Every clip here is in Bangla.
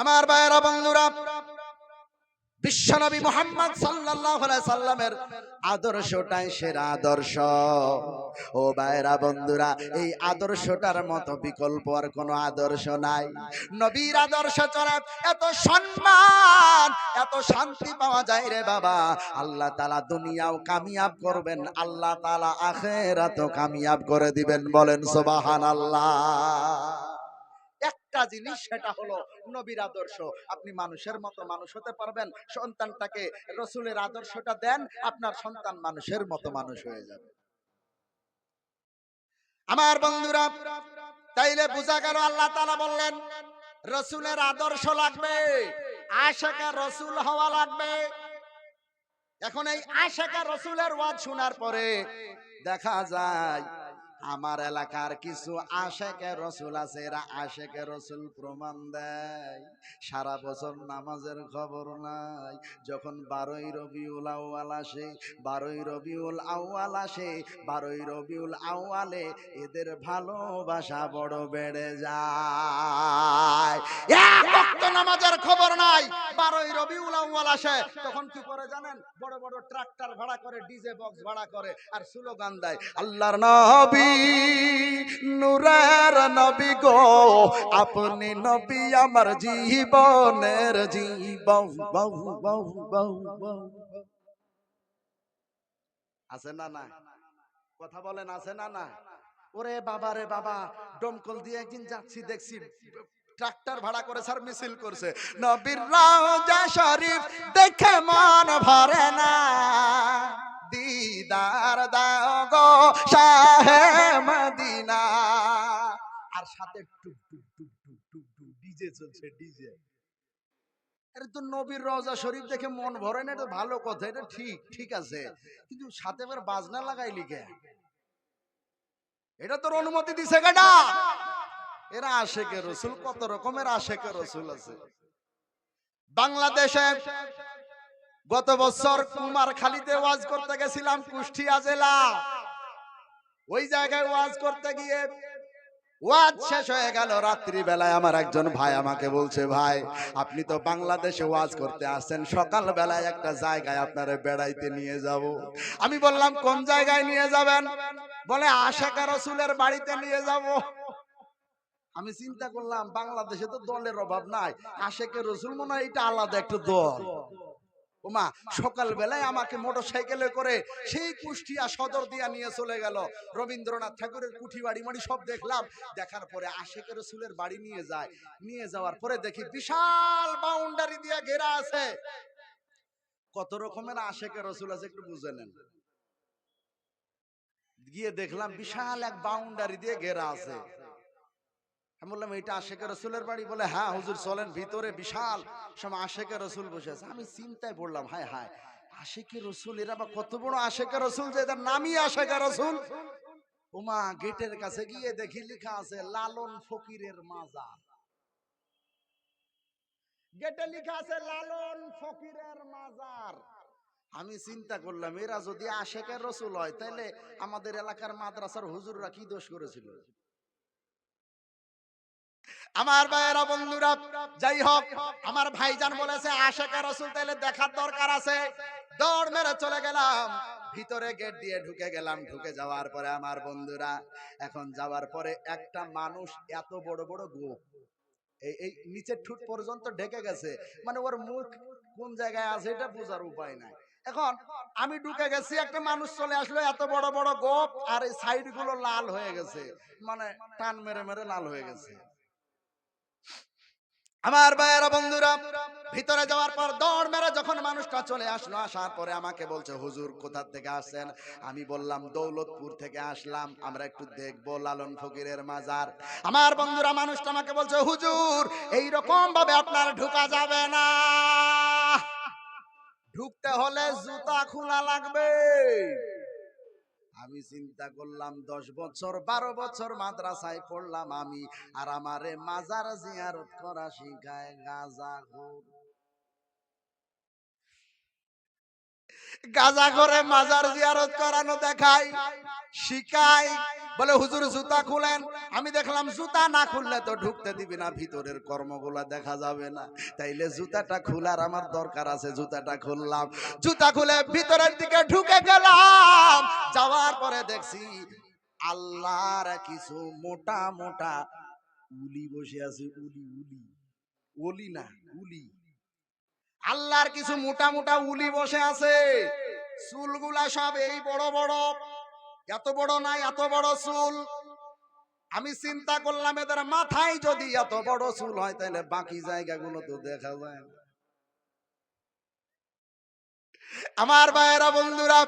আমার ভাইয়েরা, বন্ধুরা, বিশ্বনবী মোহাম্মদ সাল্লামের আদর্শটাই সেরা আদর্শ। ও ভাইয়েরা, বন্ধুরা, এই আদর্শটার মতো বিকল্প আর কোনো আদর্শ নাই। নবীর আদর্শ চলে এত সম্মান, এত শান্তি পাওয়া যায় রে বাবা। আল্লাহ তালা দুনিয়াও কামিয়াব করবেন, আল্লাহ তালা আখেরাতও কামিয়াব করে দিবেন, বলেন সোবাহান আল্লাহ একটা জিনিস সেটা হলো নবীর আদর্শ। আপনি মানুষের মতো মানুষ হতে পারবেন সন্তানটাকে রসুলের আদর্শটা দেন আপনার সন্তান মানুষের মতো মানুষ হয়ে যাবে। আমার বন্ধুরা তাইলে বোঝা গেল আল্লাহ তালা বললেন রসুলের আদর্শ লাগবে আশেকা রসুল হওয়া লাগবে। এখন এই আশেকা রসুলের ওয়াজ শোনার পরে দেখা যায় আমার এলাকার কিছু আশেকে রসুল আছে, এরা আশেকে রসুল প্রমাণ দেয়। সারা বছর নামাজের খবর নাই। যখন বারোই রবিউল আউয়াল আসে, বারোই রবিউল আউয়াল আসে, বারোই রবিউল আউয়ালে এদের ভালোবাসা বড় বেড়ে যায়। নামাজের খবর নাই, বারোই রবিউল আউয়াল আসে। তখন কি করে জানেন? বড় বড় ট্রাক্টর ভাড়া করে, ডিজে বক্স ভাড়া করে, আর স্লোগান দেয়, আল্লাহর নবী নূরের নবী গো, আপনি নবী আমার জীবনের জীবন আছে না না কথা বলেন, আছে না না ওরে বাবা রে বাবা ডমকল দিয়ে একদিন যাচ্ছি, দেখছি ট্রাক্টর ভাড়া করে স্যার মিছিল করছে। নবীর রাজা শরীফ দেখে মন ভরে না। দিদার দাও গো শাহে মদিনা। আর সাথে টুক টুক টুক টুক টুক টুক, ডিজে চলছে, ডিজে। আরে তো নবীর রওজা শরীফ দেখে মন ভরে না, এটা ভালো কথা, এটা ঠিক ঠিক আছে। কিন্তু সাথে আবার বাজনা লাগাই লিখে এটা তোর অনুমতি দিছে কেডা এরা আশেকে রসুল, কত রকমের আশেকে রসুল আছে। বাংলাদেশে গত বছর কুমারখালীতে ওয়াজ করতে গেছিলাম কুষ্টিয়া জেলা। ওই জায়গায় ওয়াজ করতে গিয়ে ওয়াজ শেষ হয়ে গেল। রাত্রি বেলায় আমার একজন ভাই আমাকে বলছে, ভাই, আপনি তো বাংলাদেশে ওয়াজ করতে আসছেন। সকাল বেলায় একটা জায়গায় আপনারা বেড়াইতে নিয়ে যাব। আমি বললাম, কোন জায়গায় নিয়ে যাবেন? বলে, আশাকা রসুলের বাড়িতে নিয়ে যাব। আমি চিন্তা করলাম, বাংলাদেশে তো দলের অভাব নাই। আশেকে রসুল মনে হয় এটা আলাদা একটা দল। ওমা সকাল বেলায় আমাকে মোটর সাইকেলে করে সেই কুষ্টিয়া সদর দিয়া নিয়ে চলে গেল। রবীন্দ্রনাথ ঠাকুরের কুঠি বাড়ি মাড়ি সব দেখলাম। দেখার পরে আশেকে রসুলের বাড়ি নিয়ে যায়। নিয়ে যাওয়ার পরে দেখি বিশাল বাউন্ডারি দিয়ে ঘেরা আছে। কত রকমের আশেকে রসুল আছে একটু বুঝে নেন। গিয়ে দেখলাম বিশাল এক বাউন্ডারি দিয়ে ঘেরা আছে। আমি বললাম রসুলের বাড়ি? বলে হ্যাঁ হুজুর, চলেন, ভিতরে বিশাল আশেকে রসুল বসে আছে। আমি চিন্তায় পড়লাম, হায় হায় রসুল, এরা বা কত বড় রসুল যে নামই রসুল? ওমা গেটের কাছে গিয়ে দেখি লেখা আছে, লালন ফকিরের মাজার। গেটে লেখা আছে, লালন ফকিরের মাজার। আমি চিন্তা করলাম, এরা যদি আশেখের রসুল হয় তাহলে আমাদের এলাকার মাদ্রাসার হুজুররা কি দোষ করেছিল? আমার ভাইয়েরা বন্ধুরা, যাই হোক, আমার ভাইজান বলেছে আশেকা রসুল তাইলে দেখার দরকার আছে। দৌড় মেরে চলে গেলাম। ভিতরে গেট দিয়ে ঢুকে গেলাম। ঢুকে যাওয়ার পরে আমার বন্ধুরা, এখন যাওয়ার পরে একটা মানুষ এত বড় বড় গোপ, এই এই নিচের ঠুট পর্যন্ত ঢেকে গেছে। মানে ওর মুখ কোন জায়গায় আছে এটা বোঝার উপায় নাই। এখন আমি ঢুকে গেছি, একটা মানুষ চলে আসলো, এত বড় বড় গোপ, আর এই সাইডগুলো লাল হয়ে গেছে। মানে টান মেরে মেরে লাল হয়ে গেছে। আমার ভাইয়েরা বন্ধুরা, ভিতরে যাওয়ার পর দৌড় মেরে যখন মানুষটা চলে আসলো, আসার পরে আমাকে বলছে, হুজুর কোথা থেকে আসছেন? আমি বললাম, দৌলতপুর থেকে আসলাম, আমরা একটু দেখব লালন ফকিরের মাজার। আমার বন্ধুরা, মানুষটা আমাকে বলছে, হুজুর এই রকম ভাবে আপনার ঢুকা যাবে না। ঢুকতে হলে জুতা খোলা লাগবে। আমি চিন্তা করলাম দশ বছর, বারো বছর মাদ্রাসায় পড়লাম আমি। আর আমারে মাজার জিয়ারত করা শিখায় গাজা গাজা করে মাজার জিয়ারত করানো দেখায় শিখায় বলে, হুজুর, জুতা খুলেন। আমি দেখলাম, জুতা না খুললে তো ঢুকতে দিবি না, ভিতরের কর্মগুলা দেখা যাবে না। তাইলে জুতাটা খোলার আমার দরকার আছে, জুতাটা খুললাম। জুতা খুলে ভিতরের দিকে ঢুকে গেলাম। যাওয়ার পরে দেখছি, আল্লাহর কিছু মোটা মোটা উলি বসে আছে, উলি উলি। ওলি না, উলি। আল্লাহর কিছু মোটা মোটা উলি বসে আছে। চুলগুলা সব এই বড় বড়। এত বড় নাই, এত বড় চুল। আমি চিন্তা করলাম, এদের মাথায় যদি এত বড় চুল হয়, তাহলে বাকি জায়গাগুলো তো দেখা যায় আমার ভাইয়েরা, বন্ধুরা,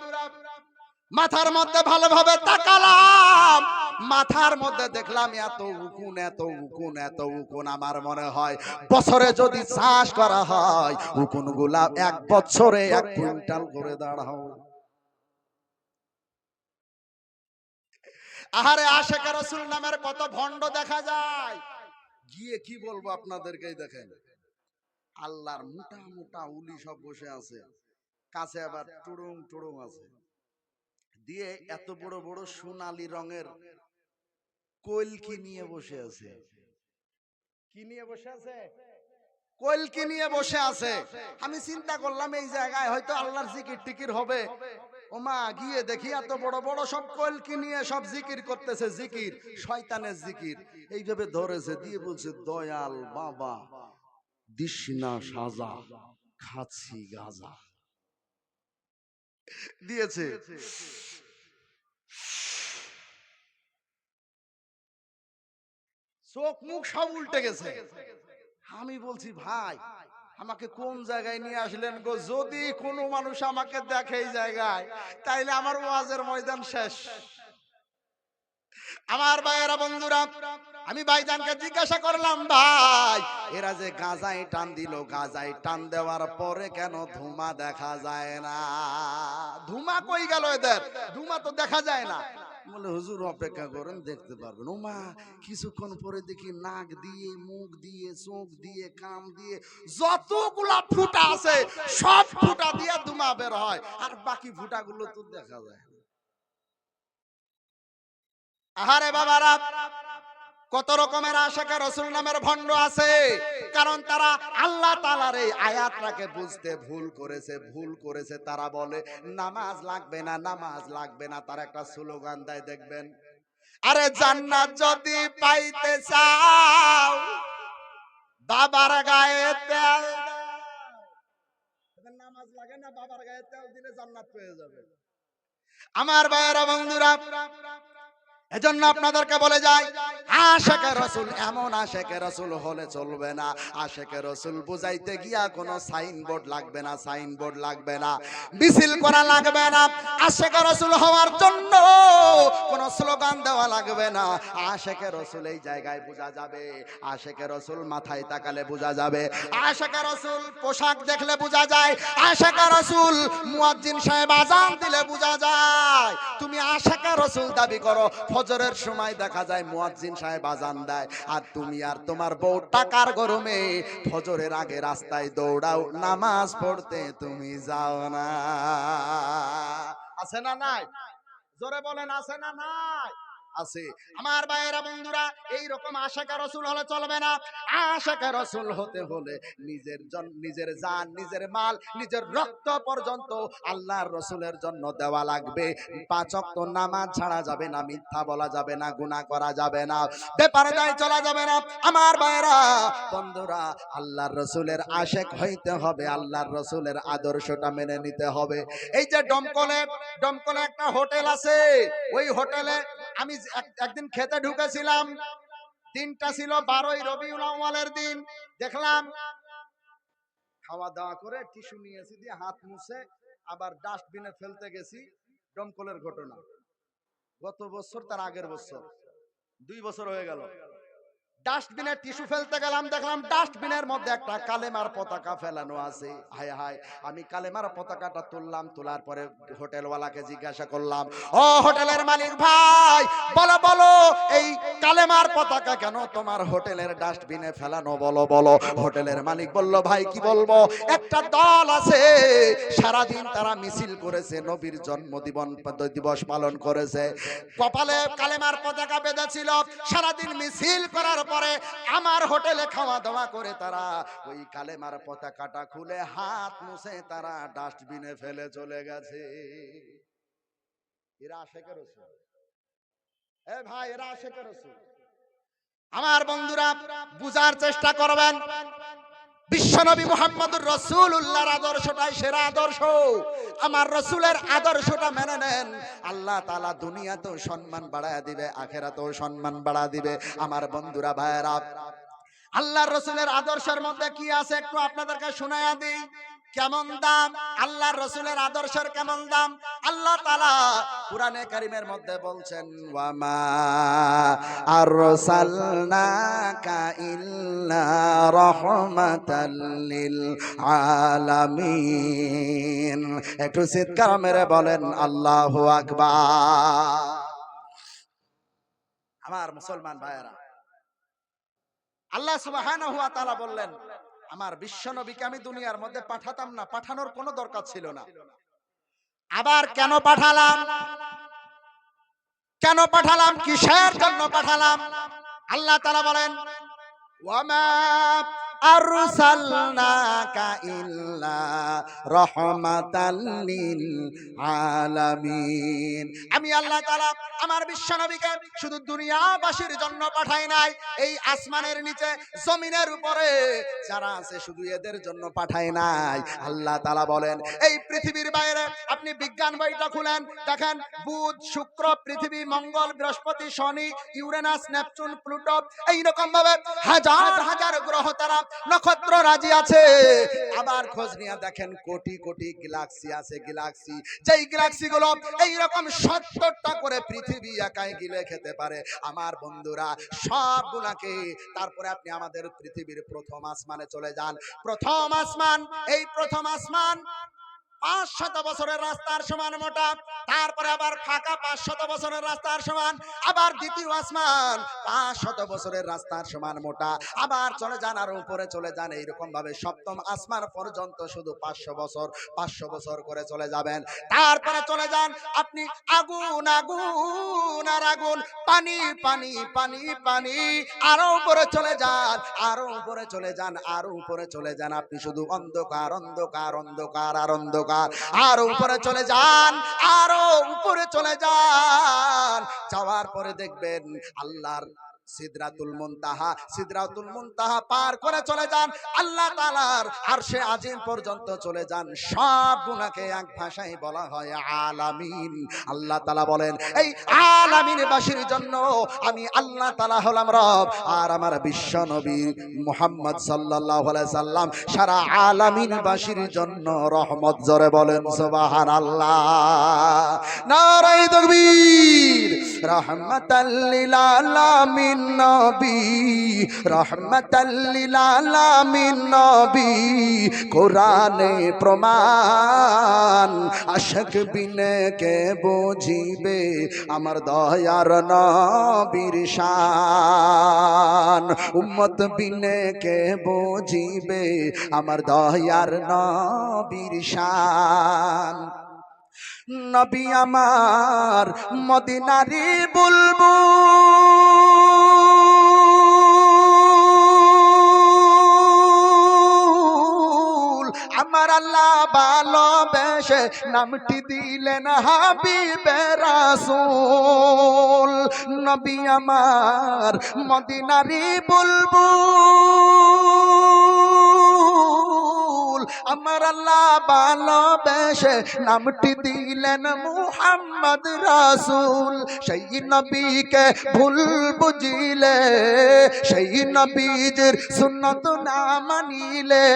মাথার মধ্যে ভালোভাবে তাকালাম। মাথার মধ্যে দেখলাম এত উকুন এত উকুন এত উকুন আমার মনে হয়। বছরে যদি চাষ করা হয় উকুনগুলা এক বছরে এক কুইন্টাল করে দাঁড়াও। আহারে আশেখ রসুল নামের কত ভণ্ড দেখা যায়। গিয়ে কি বলব আপনাদেরকেই দেখেন। আল্লাহর মোটা মোটা উলি সব বসে আছে। কাছে আবার টুড়ুং টুড়ুং আছে। দিয়ে এত বড় বড় সোনালি রঙের কলকি নিয়ে বসে আছে? কি নিয়ে বসে আছে? কলকি নিয়ে বসে আছে? আমি চিন্তা করলাম এই জায়গায় হয়তো আল্লাহর জিকির টিকির হবে। ওমা গিয়ে দেখি এত বড় বড় সব কলকি নিয়ে সব জিকির করতেছে জিকির শয়তানের জিকির। এইভাবে ধরেছে দিয়ে বলছে দয়াল বাবা দিশনা সাজা খাচ্ছি গাজা। দিয়েছে। চোখ মুখ সব উল্টে গেছে। আমি বলছি ভাই আমাকে কোন জায়গায় নিয়ে আসলেন গো? যদি কোনো মানুষ আমাকে দেখে এই জায়গায় তাইলে আমার ওয়াজের ময়দান শেষ। আমার ভাইয়েরা বন্ধুরা আমি ভাইজানকে জিজ্ঞাসা করলাম ভাই এরা যে গাজায় টান দিল গাজায় টান দেওয়ার পরে কেন ধুমা দেখা যায় না? ধুমা কই গেল এদের? ধুমা তো দেখা যায় না। বলে, হুজুর, অপেক্ষা করেন, দেখতে পারবেন। ও মা কিছুক্ষণ পরে দেখি নাক দিয়ে, মুখ দিয়ে, চোখ দিয়ে কাম দিয়ে যতগুলা ফুটা আছে, সব ফুটা দিয়ে ধুমা বের হয়, আর বাকি ফুটাগুলো তো দেখা যায় আহারে বাবারা! কত রকমের আশাকে রসুল নামের ভণ্ড আছে। কারণ তারা আল্লাহ তালার এই আয়াতটাকে বুঝতে ভুল করেছে ভুল করেছে। তারা বলে, নামাজ লাগবে না, নামাজ লাগবে না। তার একটা স্লোগান দেয়, দেখবেন। আরে জান্নাত যদি পাইতে চাও, বাবার গায়ে তেল। নামাজ লাগে না, বাবার গায়ে তেল দিলে জান্নাত পেয়ে যাবে। আমার ভাইয়েরা, বন্ধুরা এজন্য আপনাদেরকে বলে যাই, আশেকে রসুল এমন আশেকে রসুল হলে চলবে না। আশেকে রসুল বুঝাইতে গিয়া কোনো সাইনবোর্ড লাগবে না, সাইনবোর্ড লাগবে না। মিছিল করা লাগবে না। আশেকে রসুল হওয়ার জন্য কোনো স্লোগান দেওয়া লাগবে না। আশেকে রসুল এই জায়গায় বোঝা যাবে। আশেকে রসুল মাথায় তাকালে বোঝা যাবে। আশেকে রসুল পোশাক দেখলে বোঝা যায়। আশেকে রসুল মুয়াজ্জিন সাহেব আজান দিলে বোঝা যায়। তুমি আশেকে রসুল দাবি করো ফজরের সময় দেখা যায় মুয়াজ্জিন সাহেব আজান দেয়। আর তুমি আর তোমার বউ টাকার গরমে ফজরের আগে রাস্তায় দৌড়াও, নামাজ পড়তে তুমি যাও না। আছে না নাই? জোরে বলেন, আছে না নাই? আছে। আমার ভাইয়েরা, বন্ধুরা এই রকম আশাকা রসুল হলে চলবে না। আশাকা রসুল হতে হলে নিজের নিজের জান, নিজের মাল, নিজের রক্ত পর্যন্ত আল্লাহর রসুলের জন্য দেওয়া লাগবে। পাঁচ ওয়াক্ত নামাজ ছাড়া যাবে না, মিথ্যা বলা যাবে না, গুনাহ করা যাবে না। ব্যাপারে দায় চলা যাবে না। আমার ভাইয়েরা, বন্ধুরা, আল্লাহর রসুলের আশেক হইতে হবে, আল্লাহর রসুলের আদর্শটা মেনে নিতে হবে। এই যে ডমকলে ডমকলে একটা হোটেল আছে। ওই হোটেলে আমি এক- একদিন খেতে ঢুকেছিলাম। দিনটা ছিল বারোই রবিউল আউয়ালের দিন। দেখলাম খাওয়া দাওয়া করে টিস্যু নিয়েছি দিয়ে হাত মুছে আবার ডাস্টবিনে ফেলতে গেছি। দমকলের ঘটনা। গত বছর, তার আগের বছর। দুই বছর হয়ে গেল। ডাস্টবিনে টিস্যু ফেলতে গেলাম, দেখলাম ডাস্টবিনের মধ্যে একটা কালেমার পতাকা ফেলানো আছে। হায় হায়, আমি কালেমার পতাকাটা তুললাম, তোলার পরে হোটেলওয়ালাকে জিজ্ঞাসা করলাম, ও হোটেলের মালিক ভাই, বলো বলো, এই কালেমার পতাকা কেন তোমার হোটেলের ডাস্টবিনে ফেলানো? বলো বলো। হোটেলের মালিক বলল, ভাই, কি বলব? একটা দল আছে, সারাদিন তারা মিছিল করেছে, নবীর জন্মদিবন দিবস পালন করেছে। কপালে কালেমার পতাকা বেঁধেছিল, সারাদিন মিছিল করার পরে আমার হোটেলে খাওয়া দাওয়া করে তারা ওই কালেমার পতাকাটা খুলে হাত মুছে তারা ডাস্টবিনে ফেলে চলে গেছে। এরা আশেকের রসুল। এ ভাই, এরা আশেকের রসুল। আমার বন্ধুরা, বুঝার চেষ্টা করবেন বিশ্বনবী মোহাম্মদুর রসুল্লাহর আদর্শটাই সেরা আদর্শ। আমার রসুলের আদর্শটা মেনে নেন। আল্লাহ তালা দুনিয়াতেও সম্মান বাড়ায় দিবে, আখেরাতেও সম্মান বাড়া দিবে। আমার বন্ধুরা, ভাইয়েরা, আল্লাহর রসুলের আদর্শের মধ্যে কি আছে একটু আপনাদেরকে শোনায়া দিই। কেমন দাম? আল্লাহর রসুলের আদর্শের কেমন দাম? আল্লাহ তালা কোরআনে কারিমের মধ্যে বলছেন, ওয়ামা আরসালনাকা ইল্লা রাহমাতাল লিল আলামিন। একটু চিৎকার মেরে বলেন, আল্লাহু আকবার। আমার মুসলমান ভাইয়েরা, আল্লাহ সুবহানাহু ওয়া তাআলা বললেন, আমার বিশ্ব নবীকে আমি দুনিয়ার মধ্যে পাঠাতাম না, পাঠানোর কোনো দরকার ছিল না। আবার কেন পাঠালাম? কেন পাঠালাম? কিসের জন্য পাঠালাম? আল্লাহ তালা বলেন ওয়ামা আরসালনাকা ইল্লা রাহমাতাল আলামিন। আমি আল্লাহ তাআলা আমার বিশ্ব শুধু দুনিয়াবাসীর জন্য পাঠাই নাই, এই আসমানের নিচে, জমিনের উপরে। যারা আছে শুধু এদের জন্য পাঠাই নাই। আল্লাহ তাআলা বলেন, এই পৃথিবীর বাইরে আপনি বিজ্ঞান বইটা খুলেন, দেখেন বুধ, শুক্র, পৃথিবী, মঙ্গল, বৃহস্পতি, শনি, ইউরেনাস, নেপচুন, প্লুটো এইরকম ভাবে হাজার হাজার গ্রহ তারা নক্ষত্র রাজি আছে। আবার খোঁজ নিয়ে দেখেন কোটি কোটি গ্যালাক্সি আছে, গ্যালাক্সি। যেই গ্যালাক্সি গুলো এইরকম সত্তরটা করে পৃথিবী একাই গিলে খেতে পারে। আমার বন্ধুরা, সবগুলাকে তারপরে আপনি আমাদের পৃথিবীর প্রথম আসমানে চলে যান। প্রথম আসমান, এই প্রথম আসমান পাঁচ শত বছরের রাস্তার সমান মোটা। তারপরে আবার ফাঁকা পাঁচ শত বছরের রাস্তার সমান। আবার দ্বিতীয় আসমান পাঁচ শত বছরের রাস্তার সমান মোটা। আবার চলে যান আর উপরে চলে যান। এইরকম ভাবে সপ্তম আসমান পর্যন্ত শুধু পাঁচশো বছর পাঁচশো বছর করে চলে যাবেন। তারপরে চলে যান আপনি আগুন আগুন আর আগুন। পানি পানি পানি পানি। আরও উপরে চলে যান, আরও উপরে চলে যান, আরও উপরে চলে যান। আপনি শুধু অন্ধকার অন্ধকার অন্ধকার, আর অন্ধকার। আরও উপরে চলে যান আরও উপরে চলে যান। যাওয়ার পরে দেখবেন আল্লাহর সিদরাতুল মুনতাহা সিদরাতুল মুনতাহা পার করে চলে যান। আল্লাহ তাআলার আরশে আজিম পর্যন্ত চলে যান। সব গুনাহকে এক ভাষায় বলা হয় আলামিন। আল্লাহ তাআলা বলেন, এই আলামিন বাসীর জন্য আমি আল্লাহ তাআলা হলাম রব আর আমার বিশ্ব নবী মুহাম্মদ সাল্লাল্লাহু আলাইহি সাল্লাম সারা আলামিন বাসীর জন্য রহমত জোরে বলেন, সুবহানাল্লাহ। নারায়ে তাকবীর রহমাতাল্লিল আলামিন। নবী রহমাতাল্লিল আলামিন নবী, কোরআনে প্রমাণ, আশক বিনে কে বুঝিবে আমার দয়ার নবীর শান। উম্মত বিনে কে বুঝিবে আমার দয়ার নবীর শান। নবী আমার মদিনারি বলব আমার আল্লাহ ভালোবেসে নামটি দিলেন হাবিবে রাসূল। নবী আমার মদিনারি বলব আমার আল্লাহ ভালোবেসে নামটি দিলেন মুহাম্মদ মোহাম্মদ রাসূল, সেই নবীকে ভুল বুঝিলে, সেই নবীজির সুন্নত না মানিলে,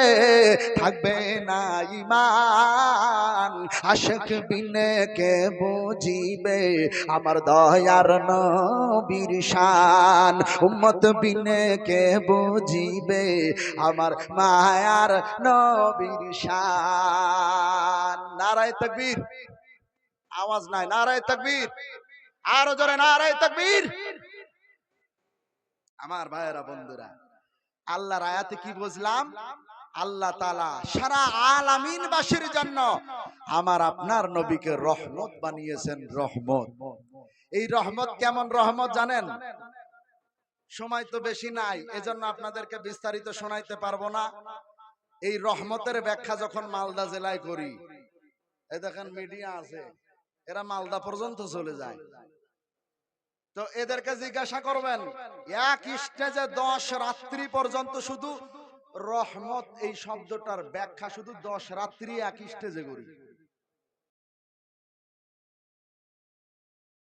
থাকবে না ইমান। আশক বিনে কে বুঝিবে? আমার দয়ার নবীর শান। উম্মত বিনে কে বুঝিবে? আমার মায়ার নবীর শান। নারায় তকবীর। আওয়াজ নাই, নারায় তকবীর। আরও জোরে, নারায় তকবীর। আমার ভাইয়েরা, বন্ধুরা, আল্লাহর আয়াতে কি বুঝলাম? আল্লাহ তালা সারা আলামিনবাসীর জন্য আমার আপনার নবীকে রহমত বানিয়েছেন, রহমত। এই রহমত কেমন রহমত জানেন? সময় তো বেশি নাই, এজন্য আপনাদেরকে বিস্তারিত শোনাইতে পারব না। এই রহমতের ব্যাখ্যা যখন মালদা জেলায় করি এই দেখেন মিডিয়া আছে। এরা মালদা পর্যন্ত চলে যায়। তো এদেরকে জিজ্ঞাসা করবেন, এক স্টেজে দশ রাত্রি পর্যন্ত শুধু রহমত এই শব্দটার ব্যাখ্যা শুধু দশ রাত্রি এক স্টেজে করি।